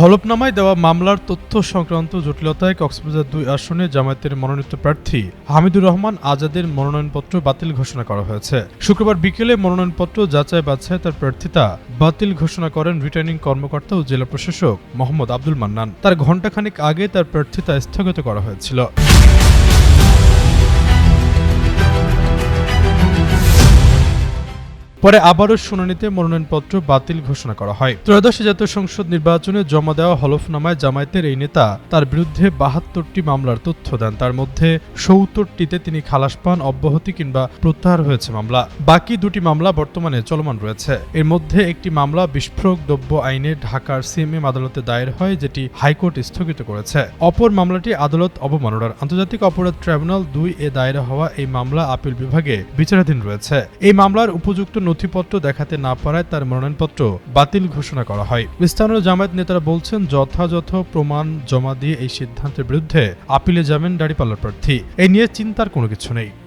হলফনামায় দেওয়া মামলার তথ্য সংক্রান্ত জটিলতায় কক্সবাজার দুই আসনে জামায়াতের মনোনীত প্রার্থী হামিদুর রহমান আজাদের মনোনয়নপত্র বাতিল ঘোষণা করা হয়েছে। শুক্রবার বিকেলে মনোনয়নপত্র যাচাই বাছাই তার প্রার্থিতা বাতিল ঘোষণা করেন রিটার্নিং কর্মকর্তা ও জেলা প্রশাসক মোহাম্মদ আব্দুল মান্নান। তার ঘণ্টাখানিক আগে তার প্রার্থিতা স্থগিত করা হয়েছিল। পরে আবারও শুনানিতে মনোনয়নপত্র বাতিল ঘোষণা করা হয়। ত্রয়োদশ জাতীয় সংসদ নির্বাচনে জমা দেওয়া হলফনামায় জামায়াতের এই নেতা তার বিরুদ্ধে বাহাত্তরটি মামলার তথ্য দেন। তার মধ্যে সত্তরটিতে তিনি খালাস পান, অব্যাহতি কিংবা প্রত্যাহার হয়েছে মামলা। বাকি দুটি মামলা বর্তমানে চলমান রয়েছে। এর মধ্যে একটি মামলা বিস্ফোরক দ্রব্য আইনে ঢাকার সিএমএম আদালতে দায়ের হয়, যেটি হাইকোর্ট স্থগিত করেছে। অপর মামলাটি আদালত অবমাননার। আন্তর্জাতিক অপরাধ ট্রাইব্যুনাল দুই এ দায়ের হওয়া এই মামলা আপিল বিভাগে বিচারাধীন রয়েছে। এই মামলার উপযুক্ত নথিপত্র দেখাতে না পারায় তার মনোনয়নপত্র বাতিল ঘোষণা করা হয়। স্থানীয় জামায়াত নেতারা বলছেন, যথাযথ প্রমাণ জমা দিয়ে এই সিদ্ধান্তের বিরুদ্ধে আপিলে যাবেন দাঁড়িপাল্লার প্রার্থী। এই নিয়ে চিন্তার কোনো কিছু নেই।